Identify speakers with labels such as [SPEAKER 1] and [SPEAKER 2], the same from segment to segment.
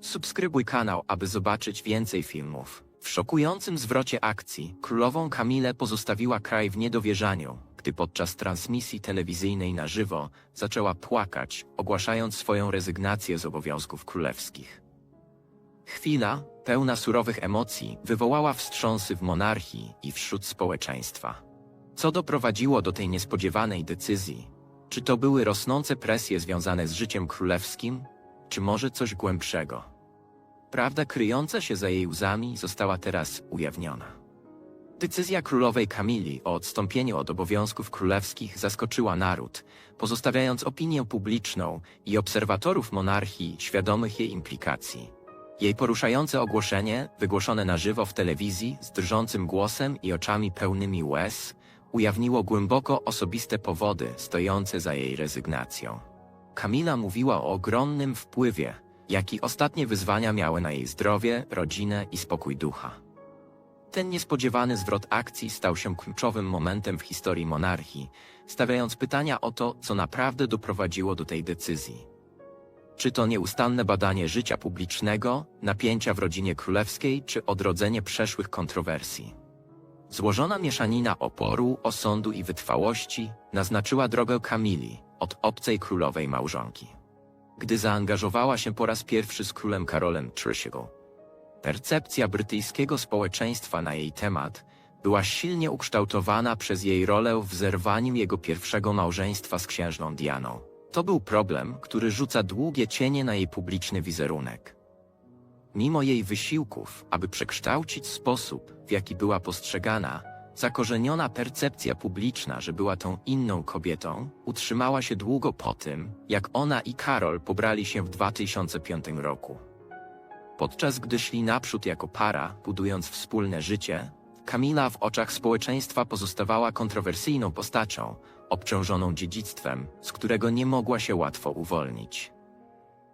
[SPEAKER 1] Subskrybuj kanał, aby zobaczyć więcej filmów. W szokującym zwrocie akcji królową Kamilę pozostawiła kraj w niedowierzaniu, gdy podczas transmisji telewizyjnej na żywo zaczęła płakać, ogłaszając swoją rezygnację z obowiązków królewskich. Chwila, pełna surowych emocji, wywołała wstrząsy w monarchii i wśród społeczeństwa. Co doprowadziło do tej niespodziewanej decyzji? Czy to były rosnące presje związane z życiem królewskim, czy może coś głębszego? Prawda kryjąca się za jej łzami została teraz ujawniona. Decyzja królowej Kamili o odstąpieniu od obowiązków królewskich zaskoczyła naród, pozostawiając opinię publiczną i obserwatorów monarchii świadomych jej implikacji. Jej poruszające ogłoszenie, wygłoszone na żywo w telewizji z drżącym głosem i oczami pełnymi łez, ujawniło głęboko osobiste powody stojące za jej rezygnacją. Kamila mówiła o ogromnym wpływie, jaki ostatnie wyzwania miały na jej zdrowie, rodzinę i spokój ducha. Ten niespodziewany zwrot akcji stał się kluczowym momentem w historii monarchii, stawiając pytania o to, co naprawdę doprowadziło do tej decyzji. Czy to nieustanne badanie życia publicznego, napięcia w rodzinie królewskiej, czy odrodzenie przeszłych kontrowersji? Złożona mieszanina oporu, osądu i wytrwałości naznaczyła drogę Kamili od obcej królowej małżonki. Gdy zaangażowała się po raz pierwszy z królem Karolem III, percepcja brytyjskiego społeczeństwa na jej temat była silnie ukształtowana przez jej rolę w zerwaniu jego pierwszego małżeństwa z księżną Dianą. To był problem, który rzuca długie cienie na jej publiczny wizerunek. Mimo jej wysiłków, aby przekształcić sposób, w jaki była postrzegana, zakorzeniona percepcja publiczna, że była tą inną kobietą, utrzymała się długo po tym, jak ona i Karol pobrali się w 2005 roku. Podczas gdy szli naprzód jako para, budując wspólne życie, Kamila w oczach społeczeństwa pozostawała kontrowersyjną postacią, obciążoną dziedzictwem, z którego nie mogła się łatwo uwolnić.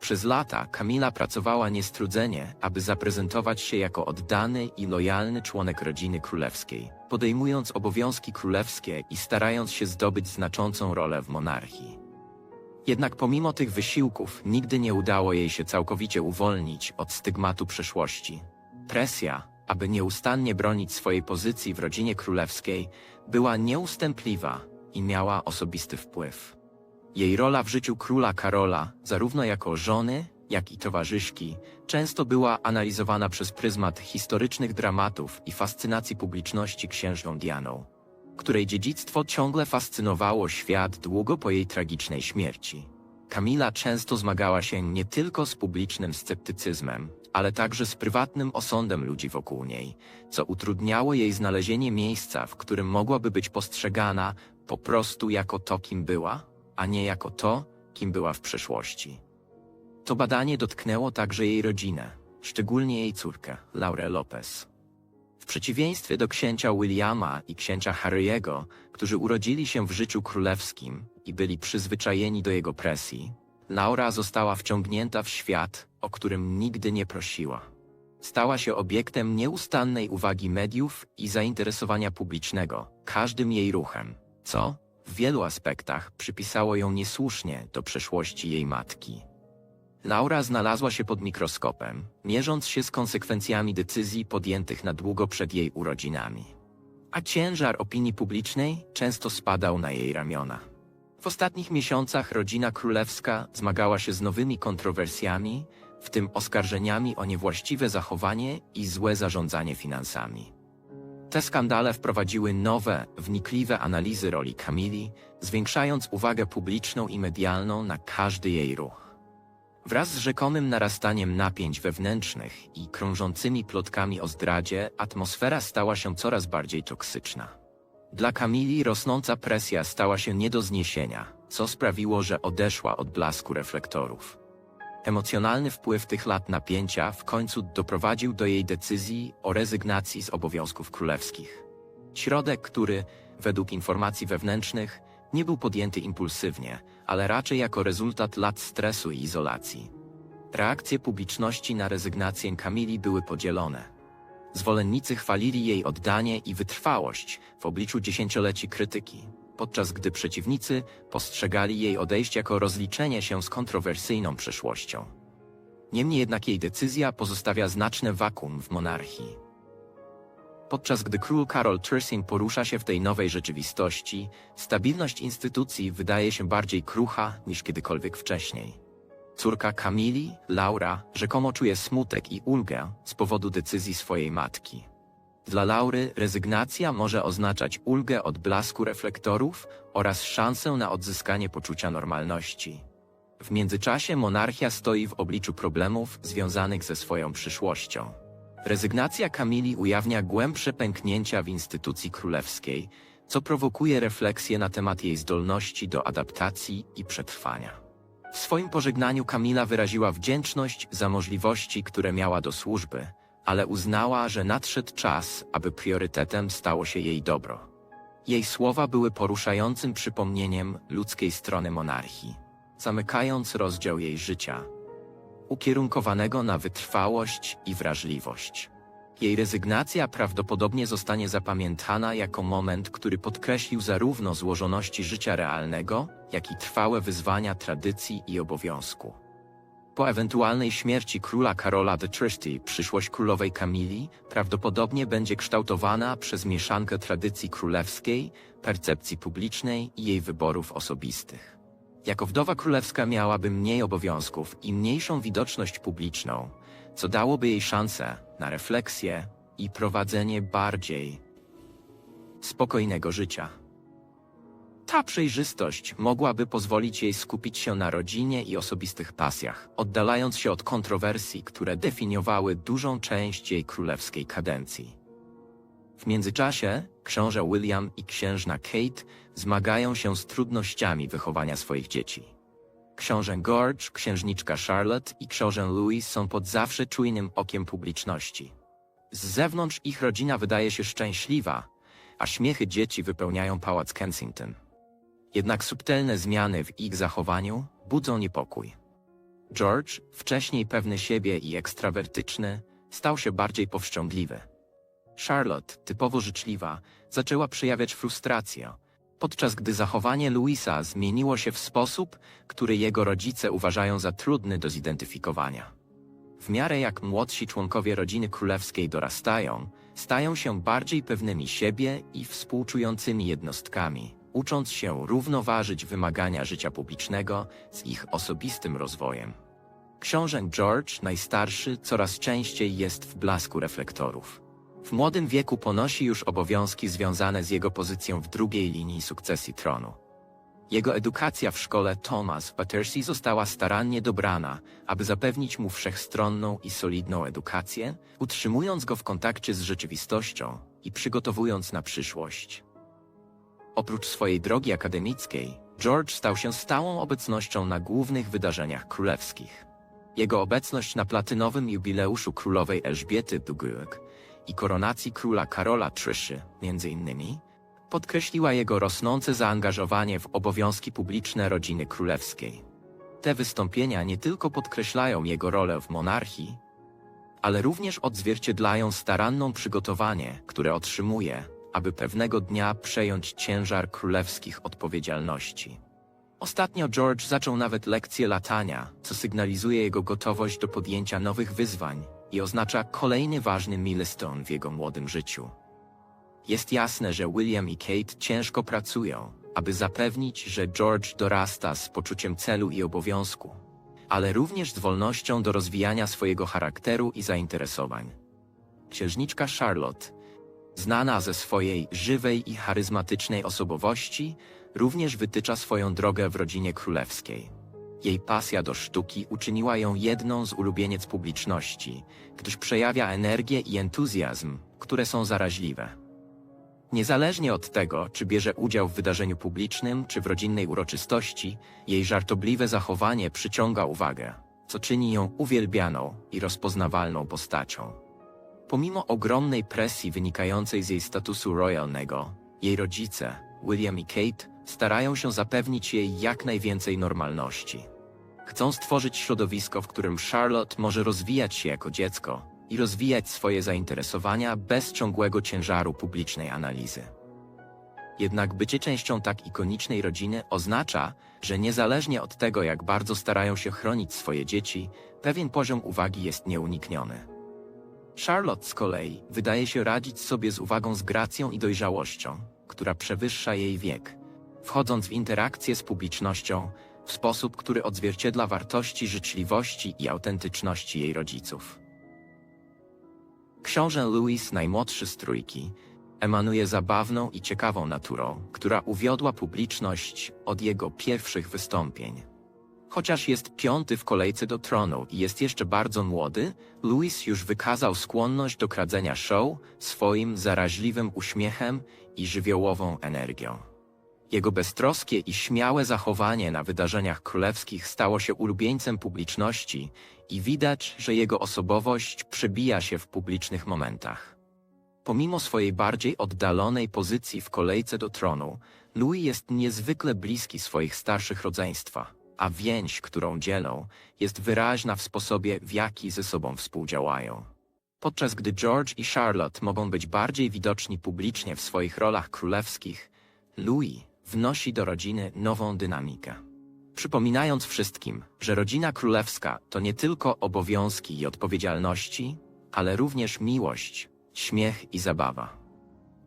[SPEAKER 1] Przez lata Kamila pracowała niestrudzenie, aby zaprezentować się jako oddany i lojalny członek rodziny królewskiej, podejmując obowiązki królewskie i starając się zdobyć znaczącą rolę w monarchii. Jednak pomimo tych wysiłków nigdy nie udało jej się całkowicie uwolnić od stygmatu przeszłości. Presja, aby nieustannie bronić swojej pozycji w rodzinie królewskiej, była nieustępliwa i miała osobisty wpływ. Jej rola w życiu króla Karola, zarówno jako żony, jak i towarzyszki, często była analizowana przez pryzmat historycznych dramatów i fascynacji publiczności księżną Dianą, której dziedzictwo ciągle fascynowało świat długo po jej tragicznej śmierci. Kamila często zmagała się nie tylko z publicznym sceptycyzmem, ale także z prywatnym osądem ludzi wokół niej, co utrudniało jej znalezienie miejsca, w którym mogłaby być postrzegana po prostu jako to, kim była, a nie jako to, kim była w przeszłości. To badanie dotknęło także jej rodzinę, szczególnie jej córkę, Laurę Lopez. W przeciwieństwie do księcia Williama i księcia Harry'ego, którzy urodzili się w życiu królewskim i byli przyzwyczajeni do jego presji, Laura została wciągnięta w świat, o którym nigdy nie prosiła. Stała się obiektem nieustannej uwagi mediów i zainteresowania publicznego, każdym jej ruchem, co, w wielu aspektach, przypisało ją niesłusznie do przeszłości jej matki. Laura znalazła się pod mikroskopem, mierząc się z konsekwencjami decyzji podjętych na długo przed jej urodzinami. A ciężar opinii publicznej często spadał na jej ramiona. W ostatnich miesiącach rodzina królewska zmagała się z nowymi kontrowersjami, w tym oskarżeniami o niewłaściwe zachowanie i złe zarządzanie finansami. Te skandale wprowadziły nowe, wnikliwe analizy roli Kamili, zwiększając uwagę publiczną i medialną na każdy jej ruch. Wraz z rzekomym narastaniem napięć wewnętrznych i krążącymi plotkami o zdradzie, atmosfera stała się coraz bardziej toksyczna. Dla Kamili rosnąca presja stała się nie do zniesienia, co sprawiło, że odeszła od blasku reflektorów. Emocjonalny wpływ tych lat napięcia w końcu doprowadził do jej decyzji o rezygnacji z obowiązków królewskich. Środek, który, według informacji wewnętrznych, nie był podjęty impulsywnie, ale raczej jako rezultat lat stresu i izolacji. Reakcje publiczności na rezygnację Kamili były podzielone. Zwolennicy chwalili jej oddanie i wytrwałość w obliczu dziesięcioleci krytyki, podczas gdy przeciwnicy postrzegali jej odejście jako rozliczenie się z kontrowersyjną przeszłością. Niemniej jednak jej decyzja pozostawia znaczne wakum w monarchii. Podczas gdy król Karol Trzyn porusza się w tej nowej rzeczywistości, stabilność instytucji wydaje się bardziej krucha niż kiedykolwiek wcześniej. Córka Kamili, Laura, rzekomo czuje smutek i ulgę z powodu decyzji swojej matki. Dla Laury rezygnacja może oznaczać ulgę od blasku reflektorów oraz szansę na odzyskanie poczucia normalności. W międzyczasie monarchia stoi w obliczu problemów związanych ze swoją przyszłością. Rezygnacja Kamili ujawnia głębsze pęknięcia w instytucji królewskiej, co prowokuje refleksję na temat jej zdolności do adaptacji i przetrwania. W swoim pożegnaniu Kamila wyraziła wdzięczność za możliwości, które miała do służby, ale uznała, że nadszedł czas, aby priorytetem stało się jej dobro. Jej słowa były poruszającym przypomnieniem ludzkiej strony monarchii, zamykając rozdział jej życia, ukierunkowanego na wytrwałość i wrażliwość. Jej rezygnacja prawdopodobnie zostanie zapamiętana jako moment, który podkreślił zarówno złożoności życia realnego, jak i trwałe wyzwania tradycji i obowiązku. Po ewentualnej śmierci króla Karola de Tristy przyszłość królowej Kamili prawdopodobnie będzie kształtowana przez mieszankę tradycji królewskiej, percepcji publicznej i jej wyborów osobistych. Jako wdowa królewska miałaby mniej obowiązków i mniejszą widoczność publiczną, co dałoby jej szansę na refleksję i prowadzenie bardziej spokojnego życia. Ta przejrzystość mogłaby pozwolić jej skupić się na rodzinie i osobistych pasjach, oddalając się od kontrowersji, które definiowały dużą część jej królewskiej kadencji. W międzyczasie książę William i księżna Kate zmagają się z trudnościami wychowania swoich dzieci. Książę George, księżniczka Charlotte i książę Louis są pod zawsze czujnym okiem publiczności. Z zewnątrz ich rodzina wydaje się szczęśliwa, a śmiechy dzieci wypełniają pałac Kensington. Jednak subtelne zmiany w ich zachowaniu budzą niepokój. George, wcześniej pewny siebie i ekstrawertyczny, stał się bardziej powściągliwy. Charlotte, typowo życzliwa, zaczęła przejawiać frustrację, podczas gdy zachowanie Louisa zmieniło się w sposób, który jego rodzice uważają za trudny do zidentyfikowania. W miarę jak młodsi członkowie rodziny królewskiej dorastają, stają się bardziej pewnymi siebie i współczującymi jednostkami, ucząc się równoważyć wymagania życia publicznego z ich osobistym rozwojem. Książę George, najstarszy, coraz częściej jest w blasku reflektorów. W młodym wieku ponosi już obowiązki związane z jego pozycją w drugiej linii sukcesji tronu. Jego edukacja w szkole Thomas Battersea została starannie dobrana, aby zapewnić mu wszechstronną i solidną edukację, utrzymując go w kontakcie z rzeczywistością i przygotowując na przyszłość. Oprócz swojej drogi akademickiej, George stał się stałą obecnością na głównych wydarzeniach królewskich. Jego obecność na platynowym jubileuszu królowej Elżbiety Dugurk i koronacji króla Karola III, między innymi, podkreśliła jego rosnące zaangażowanie w obowiązki publiczne rodziny królewskiej. Te wystąpienia nie tylko podkreślają jego rolę w monarchii, ale również odzwierciedlają staranną przygotowanie, które otrzymuje, aby pewnego dnia przejąć ciężar królewskich odpowiedzialności. Ostatnio George zaczął nawet lekcje latania, co sygnalizuje jego gotowość do podjęcia nowych wyzwań i oznacza kolejny ważny milestone w jego młodym życiu. Jest jasne, że William i Kate ciężko pracują, aby zapewnić, że George dorasta z poczuciem celu i obowiązku, ale również z wolnością do rozwijania swojego charakteru i zainteresowań. Księżniczka Charlotte, znana ze swojej żywej i charyzmatycznej osobowości, również wytycza swoją drogę w rodzinie królewskiej. Jej pasja do sztuki uczyniła ją jedną z ulubieniec publiczności, gdyż przejawia energię i entuzjazm, które są zaraźliwe. Niezależnie od tego, czy bierze udział w wydarzeniu publicznym, czy w rodzinnej uroczystości, jej żartobliwe zachowanie przyciąga uwagę, co czyni ją uwielbianą i rozpoznawalną postacią. Pomimo ogromnej presji wynikającej z jej statusu royalnego, jej rodzice, William i Kate, starają się zapewnić jej jak najwięcej normalności. Chcą stworzyć środowisko, w którym Charlotte może rozwijać się jako dziecko i rozwijać swoje zainteresowania bez ciągłego ciężaru publicznej analizy. Jednak bycie częścią tak ikonicznej rodziny oznacza, że niezależnie od tego, jak bardzo starają się chronić swoje dzieci, pewien poziom uwagi jest nieunikniony. Charlotte z kolei wydaje się radzić sobie z uwagą z gracją i dojrzałością, która przewyższa jej wiek, wchodząc w interakcję z publicznością w sposób, który odzwierciedla wartości życzliwości i autentyczności jej rodziców. Książę Louis, najmłodszy z trójki, emanuje zabawną i ciekawą naturą, która uwiodła publiczność od jego pierwszych wystąpień. Chociaż jest piąty w kolejce do tronu i jest jeszcze bardzo młody, Louis już wykazał skłonność do kradzenia show swoim zaraźliwym uśmiechem i żywiołową energią. Jego beztroskie i śmiałe zachowanie na wydarzeniach królewskich stało się ulubieńcem publiczności i widać, że jego osobowość przebija się w publicznych momentach. Pomimo swojej bardziej oddalonej pozycji w kolejce do tronu, Louis jest niezwykle bliski swoich starszych rodzeństwa, a więź, którą dzielą, jest wyraźna w sposobie, w jaki ze sobą współdziałają. Podczas gdy George i Charlotte mogą być bardziej widoczni publicznie w swoich rolach królewskich, Louis wnosi do rodziny nową dynamikę. Przypominając wszystkim, że rodzina królewska to nie tylko obowiązki i odpowiedzialności, ale również miłość, śmiech i zabawa.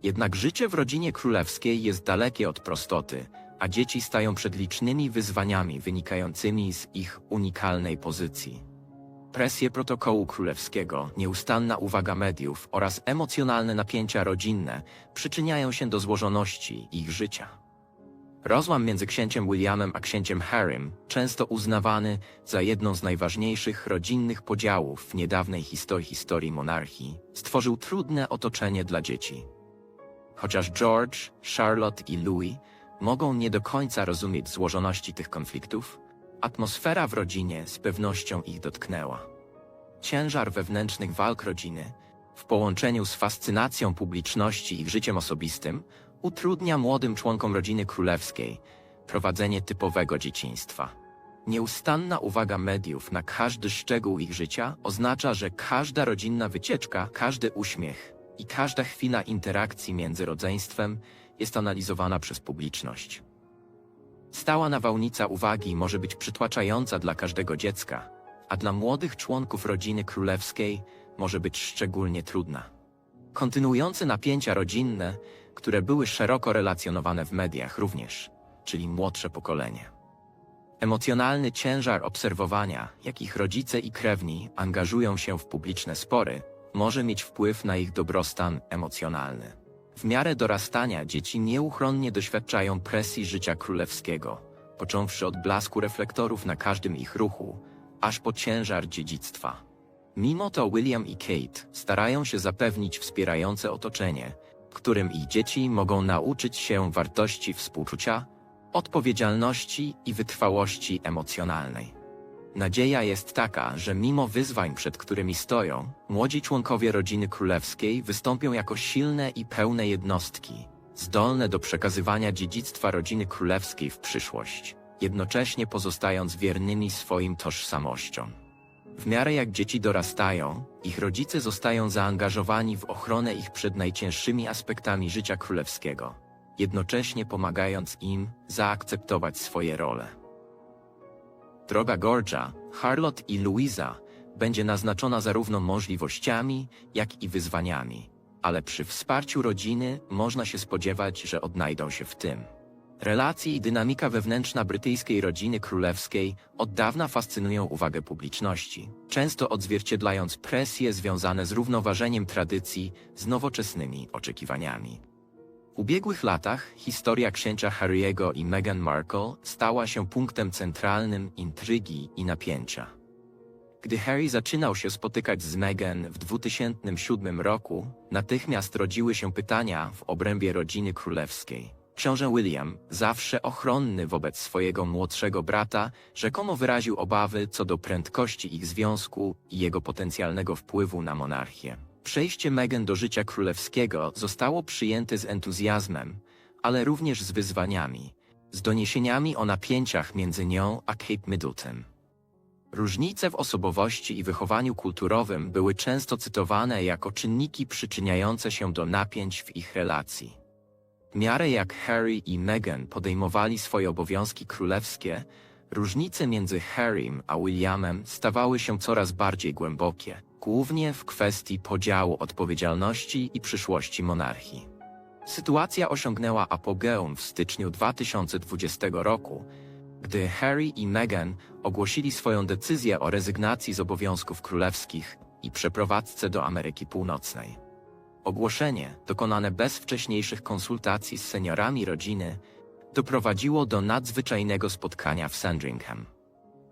[SPEAKER 1] Jednak życie w rodzinie królewskiej jest dalekie od prostoty, a dzieci stają przed licznymi wyzwaniami wynikającymi z ich unikalnej pozycji. Presje protokołu królewskiego, nieustanna uwaga mediów oraz emocjonalne napięcia rodzinne przyczyniają się do złożoności ich życia. Rozłam między księciem Williamem a księciem Harrym, często uznawany za jedną z najważniejszych rodzinnych podziałów w niedawnej historii historii monarchii, stworzył trudne otoczenie dla dzieci. Chociaż George, Charlotte i Louis mogą nie do końca rozumieć złożoności tych konfliktów, atmosfera w rodzinie z pewnością ich dotknęła. Ciężar wewnętrznych walk rodziny, w połączeniu z fascynacją publiczności ich życiem osobistym, utrudnia młodym członkom rodziny królewskiej prowadzenie typowego dzieciństwa. Nieustanna uwaga mediów na każdy szczegół ich życia oznacza, że każda rodzinna wycieczka, każdy uśmiech i każda chwila interakcji między rodzeństwem jest analizowana przez publiczność. Stała nawałnica uwagi może być przytłaczająca dla każdego dziecka, a dla młodych członków rodziny królewskiej może być szczególnie trudna. Kontynuujące napięcia rodzinne które były szeroko relacjonowane w mediach również, czyli młodsze pokolenie. Emocjonalny ciężar obserwowania, jak ich rodzice i krewni angażują się w publiczne spory, może mieć wpływ na ich dobrostan emocjonalny. W miarę dorastania dzieci nieuchronnie doświadczają presji życia królewskiego, począwszy od blasku reflektorów na każdym ich ruchu, aż po ciężar dziedzictwa. Mimo to William i Kate starają się zapewnić wspierające otoczenie, w którym ich dzieci mogą nauczyć się wartości współczucia, odpowiedzialności i wytrwałości emocjonalnej. Nadzieja jest taka, że mimo wyzwań, przed którymi stoją, młodzi członkowie rodziny królewskiej wystąpią jako silne i pełne jednostki, zdolne do przekazywania dziedzictwa rodziny królewskiej w przyszłość, jednocześnie pozostając wiernymi swoim tożsamościom. W miarę jak dzieci dorastają, ich rodzice zostają zaangażowani w ochronę ich przed najcięższymi aspektami życia królewskiego, jednocześnie pomagając im zaakceptować swoje role. Droga Georgia, Charlotte i Louisa będzie naznaczona zarówno możliwościami, jak i wyzwaniami, ale przy wsparciu rodziny można się spodziewać, że odnajdą się w tym. Relacje i dynamika wewnętrzna brytyjskiej rodziny królewskiej od dawna fascynują uwagę publiczności, często odzwierciedlając presje związane z równoważeniem tradycji z nowoczesnymi oczekiwaniami. W ubiegłych latach historia księcia Harry'ego i Meghan Markle stała się punktem centralnym intrygi i napięcia. Gdy Harry zaczynał się spotykać z Meghan w 2007 roku, natychmiast rodziły się pytania w obrębie rodziny królewskiej. Książę William, zawsze ochronny wobec swojego młodszego brata, rzekomo wyraził obawy co do prędkości ich związku i jego potencjalnego wpływu na monarchię. Przejście Meghan do życia królewskiego zostało przyjęte z entuzjazmem, ale również z wyzwaniami, z doniesieniami o napięciach między nią a Kate Middleton. Różnice w osobowości i wychowaniu kulturowym były często cytowane jako czynniki przyczyniające się do napięć w ich relacji. W miarę jak Harry i Meghan podejmowali swoje obowiązki królewskie, różnice między Harrym a Williamem stawały się coraz bardziej głębokie, głównie w kwestii podziału odpowiedzialności i przyszłości monarchii. Sytuacja osiągnęła apogeum w styczniu 2020 roku, gdy Harry i Meghan ogłosili swoją decyzję o rezygnacji z obowiązków królewskich i przeprowadzce do Ameryki Północnej. Ogłoszenie, dokonane bez wcześniejszych konsultacji z seniorami rodziny, doprowadziło do nadzwyczajnego spotkania w Sandringham.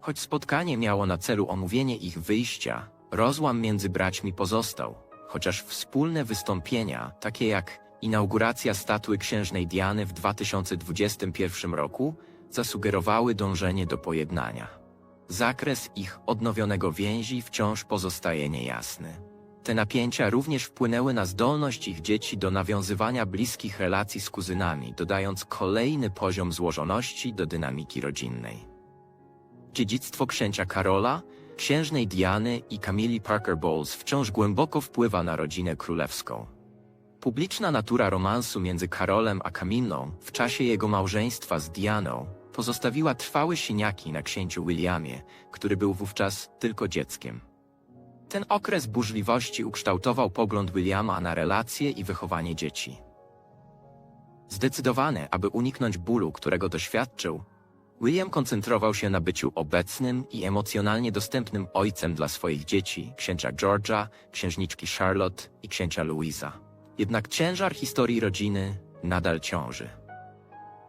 [SPEAKER 1] Choć spotkanie miało na celu omówienie ich wyjścia, rozłam między braćmi pozostał, chociaż wspólne wystąpienia, takie jak inauguracja statui księżnej Diany w 2021 roku, zasugerowały dążenie do pojednania. Zakres ich odnowionego więzi wciąż pozostaje niejasny. Te napięcia również wpłynęły na zdolność ich dzieci do nawiązywania bliskich relacji z kuzynami, dodając kolejny poziom złożoności do dynamiki rodzinnej. Dziedzictwo księcia Karola, księżnej Diany i Camille Parker Bowles wciąż głęboko wpływa na rodzinę królewską. Publiczna natura romansu między Karolem a Camillą w czasie jego małżeństwa z Dianą pozostawiła trwałe siniaki na księciu Williamie, który był wówczas tylko dzieckiem. Ten okres burzliwości ukształtował pogląd Williama na relacje i wychowanie dzieci. Zdecydowany, aby uniknąć bólu, którego doświadczył, William koncentrował się na byciu obecnym i emocjonalnie dostępnym ojcem dla swoich dzieci, księcia George'a, księżniczki Charlotte i księcia Louisa. Jednak ciężar historii rodziny nadal ciąży.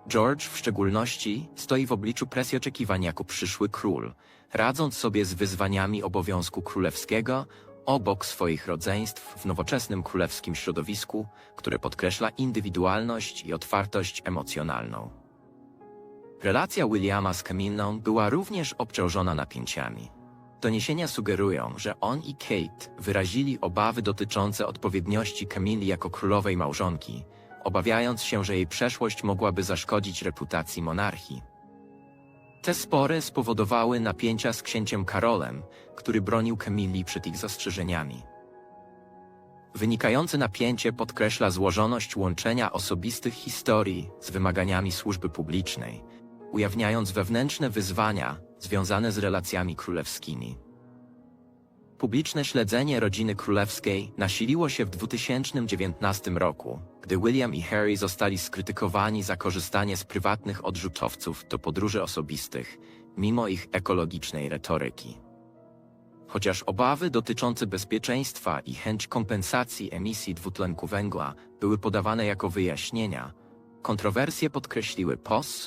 [SPEAKER 1] George w szczególności stoi w obliczu presji oczekiwań jako przyszły król, radząc sobie z wyzwaniami obowiązku królewskiego obok swoich rodzeństw w nowoczesnym królewskim środowisku, które podkreśla indywidualność i otwartość emocjonalną. Relacja Williama z Camillą była również obciążona napięciami. Doniesienia sugerują, że on i Kate wyrazili obawy dotyczące odpowiedniości Camilli jako królowej małżonki, obawiając się, że jej przeszłość mogłaby zaszkodzić reputacji monarchii. Te spory spowodowały napięcia z księciem Karolem, który bronił Camilli przed ich zastrzeżeniami. Wynikające napięcie podkreśla złożoność łączenia osobistych historii z wymaganiami służby publicznej, ujawniając wewnętrzne wyzwania związane z relacjami królewskimi. Publiczne śledzenie rodziny królewskiej nasiliło się w 2019 roku, gdy William i Harry zostali skrytykowani za korzystanie z prywatnych odrzutowców do podróży osobistych, mimo ich ekologicznej retoryki. Chociaż obawy dotyczące bezpieczeństwa i chęć kompensacji emisji dwutlenku węgla były podawane jako wyjaśnienia, kontrowersje podkreśliły POS